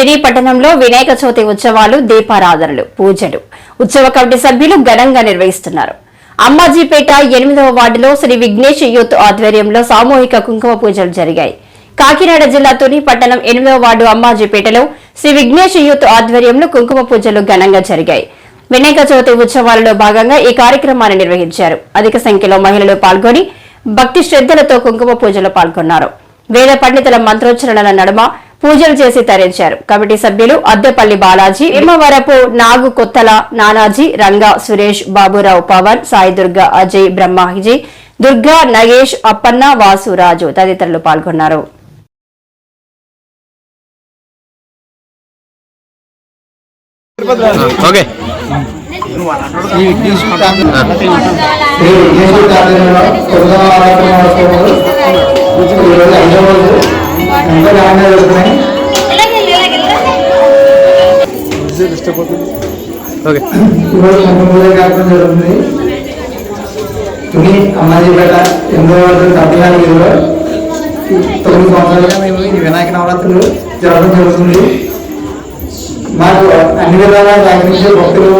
తుని పట్టణంలో వినాయక చవితి ఉత్సవాలు దీపారాధనలు పూజలు. ఉత్సవ కమిటీ సభ్యులు ఘనంగా నిర్వహిస్తున్నారు. అమ్మాజీపేట ఎనిమిదవ వార్డులో శ్రీ విఘ్నేష్ యూత్ ఆధ్వర్యంలో సామూహిక కుంకుమ పూజలు జరిగాయి. కాకినాడ జిల్లా తుని పట్టణం ఎనిమిదవ వార్డు అమ్మాజీపేటలో శ్రీ విఘ్నేష్ యూత్ ఆధ్వర్యంలో కుంకుమ పూజలు ఘనంగా జరిగాయి. వినాయక చవితి ఉత్సవాలలో భాగంగా ఈ కార్యక్రమాన్ని నిర్వహించారు. అధిక సంఖ్యలో మహిళలు పాల్గొని భక్తి శ్రద్ధలతో కుంకుమ పూజలో పాల్గొన్నారు. వేద పండితుల మంత్రోచ్చరణల నడుమ పూజలు చేసి తరించారు. కమిటీ సభ్యులు అద్దెపల్లి బాలాజీ ఇమ్మవరపు నాగు కొత్తల నానాజీ రంగా సురేష్ బాబురావు పవన్ సాయి దుర్గా అజయ్ బ్రహ్మాజీ దుర్గా నగేష్ అప్పన్న వాసు రాజు తదితరులు పాల్గొన్నారు. ఓకే. ఓకే. కార్యక్రమం జరుగుతుంది. తుని అమ్మాజీపేట ఎనిమిదవ వార్డు తమిళనాడు వీధిలో తొమ్మిది సంవత్సరాలుగా మేము ఈ వినాయక నవరాత్రులు జరగడం జరుగుతుంది. మాకు అన్ని విధాలా సహకరించే భక్తులు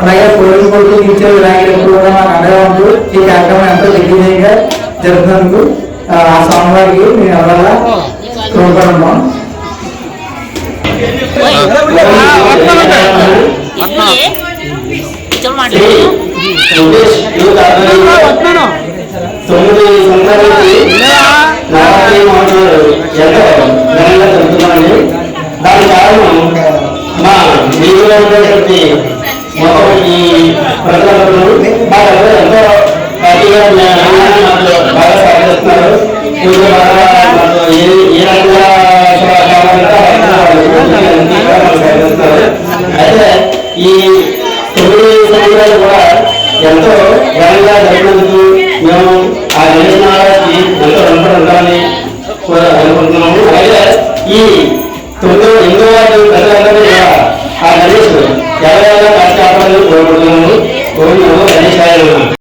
అలాగే కోరిక కొడుకు తీర్చే వినాయకుడు ఎప్పుడు కూడా మాకు అండగా ఉంటూ ఈ కార్యక్రమం ఎంతో దిగ్విజయంగా జరుగుతున్నందుకు ఆ ఆ స్వామివారికి మేము ఎవరల్లా తోడ్పడున్నాం తొమ్మిది సంవత్సరాలకి నవరాత్రి మహోత్సవాలు ఎంతో ఘనంగా జరుగుతున్నాయండి దాని కారణం మా వీధిలో ఉండేటువంటి మొత్తం ఈ ప్రజలందరూ ఎంతో హ్యాపీగా బాగా సహకరిస్తున్నారు పూజ బాగా మాకు ఏ ఏ రకంగా కావాలంటే ఆ రకంగా వాళ్ళు అన్ని కూడా మాకు సహకరిస్తున్నారు అయితే ఈ తొమ్మిది కూడా ఎంతో ఘనంగా జరిగినందుకు మేము ఆ గణేష్ ఎంతో రుణపడి ఉండాలని కూడా అనుకుంటున్నాము. అలాగే ఈ తొమ్మిదో ఎనిమిదో వాటి ప్రజలందరూ కూడా ఆ గణేష్ ఎవరైనా కష్టాపాలని కోరుకుంటున్నాము. కోరుకున్నాము. గణేష్